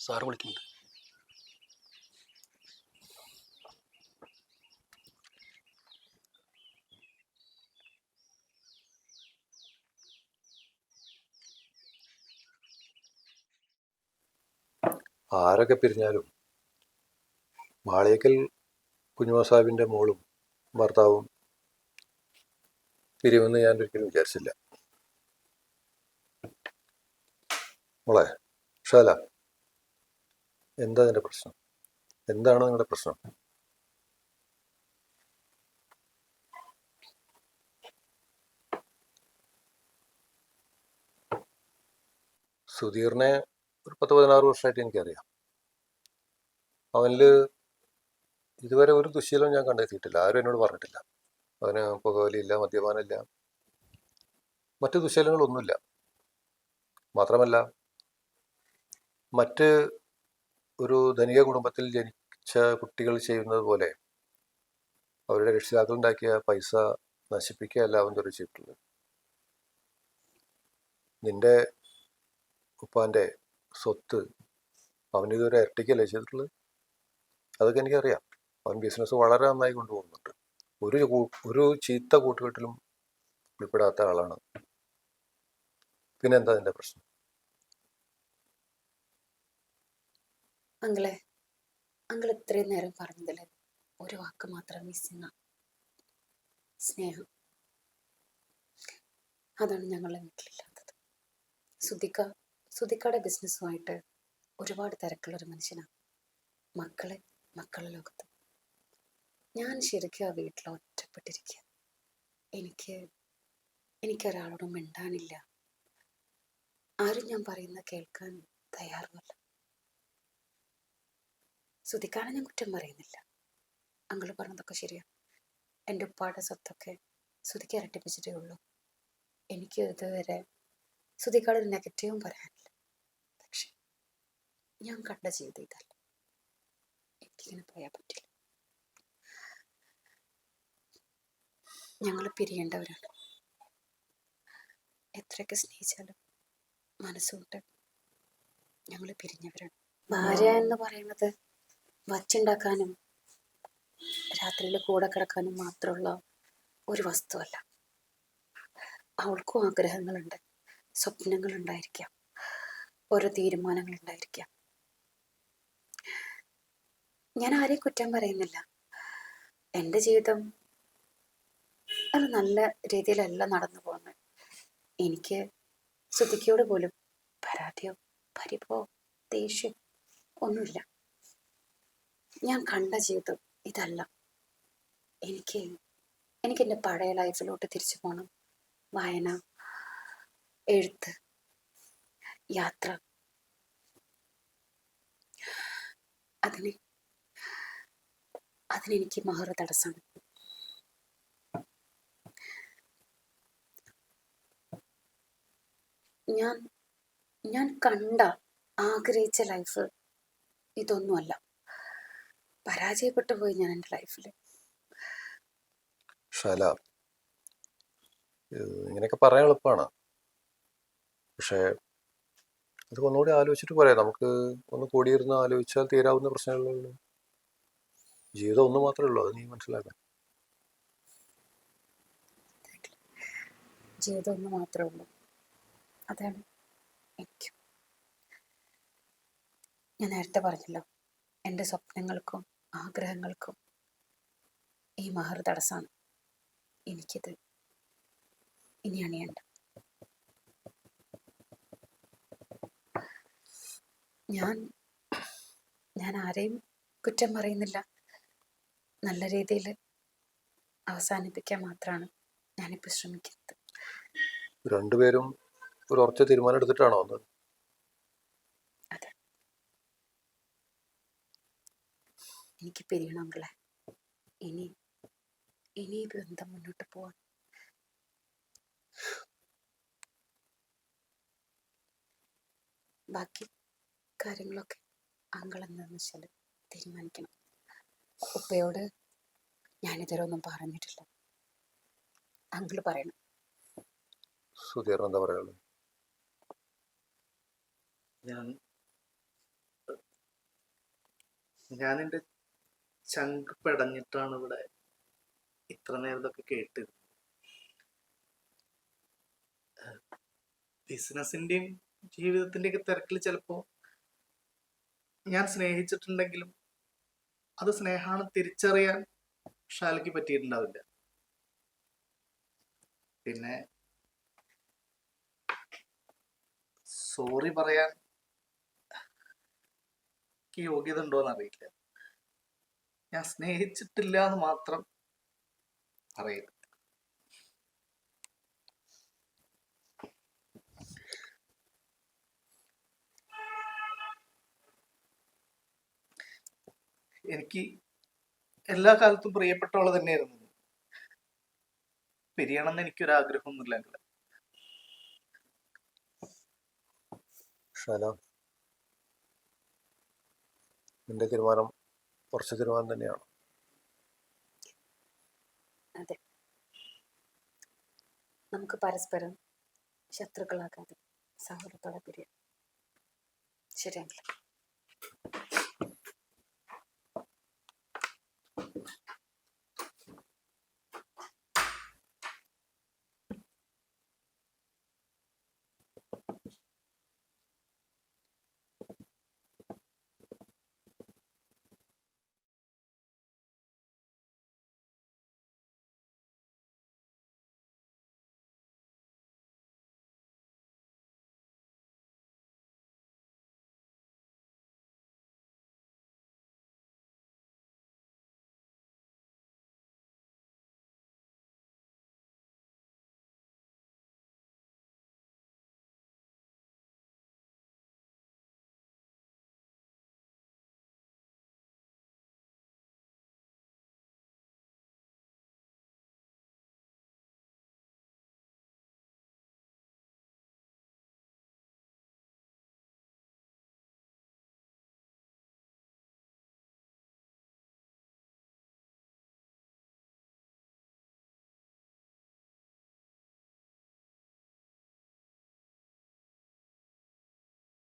Sir വിളിക്കുന്നുണ്ട്. ആരൊക്കെ പിരിഞ്ഞാലും മാളിയക്കൽ കുഞ്ഞുമാസാബിന്റെ മോളും ഭർത്താവും പിരിവെന്ന് ഞാൻ ഒരിക്കലും വിചാരിച്ചില്ല. മോളെ ഷാല എന്താ നിന്റെ പ്രശ്നം? എന്താണ് നിങ്ങളുടെ പ്രശ്നം? സുധീറിനെ ഒരു പത്ത് പതിനാറ് വർഷമായിട്ട് എനിക്കറിയാം. അവനിൽ ഇതുവരെ ഒരു ദുശീലം ഞാൻ കണ്ടെത്തിയിട്ടില്ല. ആരും എന്നോട് പറഞ്ഞിട്ടില്ല. അവന് പുകവലിയില്ല മദ്യപാനമില്ല. മറ്റു ദുശീലങ്ങളൊന്നുമില്ല. മാത്രമല്ല മറ്റ് ഒരു ധനിക കുടുംബത്തിൽ ജനിച്ച കുട്ടികൾ ചെയ്യുന്നത് പോലെ അവരുടെ രക്ഷിതാക്കൾ ഉണ്ടാക്കിയ പൈസ നശിപ്പിക്കുകയല്ല അവൻ തൊരു ചെയ്തിട്ടുള്ളത് നിന്റെ ഉപ്പാന്റെ സ്വത്ത് അവനിതുവരെ ഇരട്ടിക്കല്ലേ ചെയ്തിട്ടുള്ളത്? അതൊക്കെ എനിക്കറിയാം. അവൻ ബിസിനസ് വളരെ നന്നായി കൊണ്ടുപോകുന്നുണ്ട്. ഒരു ഒരു ചീത്ത കൂട്ടുകെട്ടിലും ഉൾപ്പെടാത്ത ആളാണ്. പിന്നെന്താ അതിന്റെ പ്രശ്നം? അങ്കിളെ അങ്കിൾ ഇത്രയും നേരം പറഞ്ഞതിൽ ഒരു വാക്ക് മാത്രം മിസ്സിങ് സ്നേഹം. അതാണ് ഞങ്ങളുടെ വീട്ടിലില്ലാത്തത്. സുധിക്ക സുധിക്കയുടെ ബിസിനസ്സുമായിട്ട് ഒരുപാട് തിരക്കുള്ളൊരു മനുഷ്യനാണ് മക്കളെ മക്കളുടെ ലോകത്ത്. ഞാൻ ശരിക്കും ആ വീട്ടിൽ ഒറ്റപ്പെട്ടിരിക്കുക എനിക്ക് എനിക്കൊരാളോട് മിണ്ടാനില്ല. ആരും ഞാൻ പറയുന്ന കേൾക്കാൻ തയ്യാറുമല്ല. സുധിക്കാണ് ഞാൻ കുറ്റം പറയുന്നില്ല. അങ്കിൾ പറഞ്ഞതൊക്കെ ശരിയാ. എന്റെ ഉപ്പാടെ സ്വത്തൊക്കെ ശ്രുതിക്ക് ഇരട്ടിപ്പിച്ചിട്ടേ ഉള്ളൂ. എനിക്ക് ഇതുവരെ ശ്രുതിക്കാളൊരു നെഗറ്റീവും പറയാനില്ല. പക്ഷെ ഞാൻ കണ്ട ജീവിതം ഇതല്ല. എനിക്കിങ്ങനെ പോയാൽ പറ്റില്ല. ഞങ്ങൾ പിരിയേണ്ടവരാണ്. എത്രയൊക്കെ സ്നേഹിച്ചാലും മനസ്സുകൊണ്ട് ഞങ്ങൾ പിരിഞ്ഞവരാണ്. ഭാര്യ എന്ന് പറയുന്നത് വച്ചുണ്ടാക്കാനും രാത്രിയിൽ കൂടെ കിടക്കാനും മാത്രമുള്ള ഒരു വസ്തുവല്ല. അവൾക്കും ആഗ്രഹങ്ങളുണ്ട് സ്വപ്നങ്ങൾ ഉണ്ടായിരിക്കാം ഓരോ തീരുമാനങ്ങൾ ഉണ്ടായിരിക്കാം ഞാൻ ആരെയും കുറ്റം പറയുന്നില്ല. എന്റെ ജീവിതം അത് നല്ല രീതിയിലല്ല നടന്നു പോകുന്നത്. എനിക്ക് ശ്രുതിക്കയോട് പോലും പരാതിയോ പരിഭവോ ദേഷ്യം ഒന്നുമില്ല. ഞാൻ കണ്ട ജീവിതം ഇതല്ല. എനിക്ക് എനിക്ക് എന്റെ പഴയ ലൈഫിലോട്ട് തിരിച്ചു പോകണം വായന എഴുത്ത് യാത്ര. അതിന് അതിനെനിക്ക് മഹർ തടസ്സമാണ്. ഞാൻ ഞാൻ കണ്ട ആഗ്രഹിച്ച ലൈഫ് ഇതൊന്നുമല്ല. പരാജയപ്പെട്ടു പോയി ഞാൻ എന്റെ ലൈഫിൽ. ഇത് ഇങ്ങനെയൊക്കെ പറയാൻ എളുപ്പമാണ് പക്ഷേ അതൊക്കെ ഒന്നുകൂടി ആലോചിച്ചിട്ട് പറയാം നമുക്ക് ഒന്ന് കൂടിയിരുന്ന് ആലോചിച്ചാൽ തീരാവുന്ന പ്രശ്നങ്ങളേ ഉള്ളൂ. ജീവിതം ഒന്ന് മാത്രമേ ഉള്ളൂ അത് നീ മനസ്സിലാക്കാൻ ജീവിതം ഒന്ന് മാത്രമേ ഉള്ളൂ. അതാണ് എനിക്ക്. ഞാൻ നേരത്തെ പറഞ്ഞല്ലോ എന്റെ സ്വപ്നങ്ങൾക്കും ആഗ്രഹങ്ങൾക്കും ഈ മഹർ തടസ്സമാണ് എനിക്കിത് ഇനി അണിയണ്ട. ഞാൻ ഞാൻ ആരെയും കുറ്റം പറയുന്നില്ല. നല്ല രീതിയിൽ അവസാനിപ്പിക്കാൻ മാത്രമാണ് ഞാനിപ്പോൾ ശ്രമിക്കുന്നത്. രണ്ടുപേരും ഒരു ഉറച്ച തീരുമാനം എടുത്തിട്ടാണോ വന്നത് അതെ എനിക്ക് പിരിയണമെങ്കിലേ ഇനി ഇനി ഈ ബന്ധം മുന്നോട്ട് പോവാൻ ബാക്കി കാര്യങ്ങളൊക്കെ അങ്കൾ എന്താണെന്ന് വെച്ചാൽ തീരുമാനിക്കണം. ഉപ്പയോട് ഞാനിതുവരെ ഒന്നും പറഞ്ഞിട്ടില്ല. അങ്കിൾ പറയണം. എന്താ പറയുള്ളു ഞാൻ ഞാൻ എന്റെ ചങ്ക് പെടഞ്ഞിട്ടാണ് ഇവിടെ ഇത്ര നേരം ഇതൊക്കെ കേട്ടത് ബിസിനസിന്റെയും ജീവിതത്തിന്റെയൊക്കെ തിരക്കിൽ ചിലപ്പോ ഞാൻ സ്നേഹിച്ചിട്ടുണ്ടെങ്കിലും അത് സ്നേഹമാണ് തിരിച്ചറിയാൻ ഷാലയ്ക്ക് പറ്റിയിട്ടുണ്ടാവില്ല. പിന്നെ സോറി പറയാൻ യോഗ്യത അറിയില്ല ഞാൻ സ്നേഹിച്ചിട്ടില്ല എന്ന് മാത്രം പറയും. എനിക്ക് എല്ലാ കാലത്തും പ്രിയപ്പെട്ടവൾ തന്നെയായിരുന്നു. പിരിയണമെന്ന് എനിക്കൊരാഗ്രഹമൊന്നുമില്ല അങ്കിളെ നിന്റെ തീരുമാനം കുറച്ച് തിരുവാൻ തന്നെയാണ്. അതെ. നമുക്ക് പരസ്പരം ശത്രുക്കളാക്കാതെ സൗഹൃദത്തോടെ പിരിയാം. ശരി അങ്കിൾ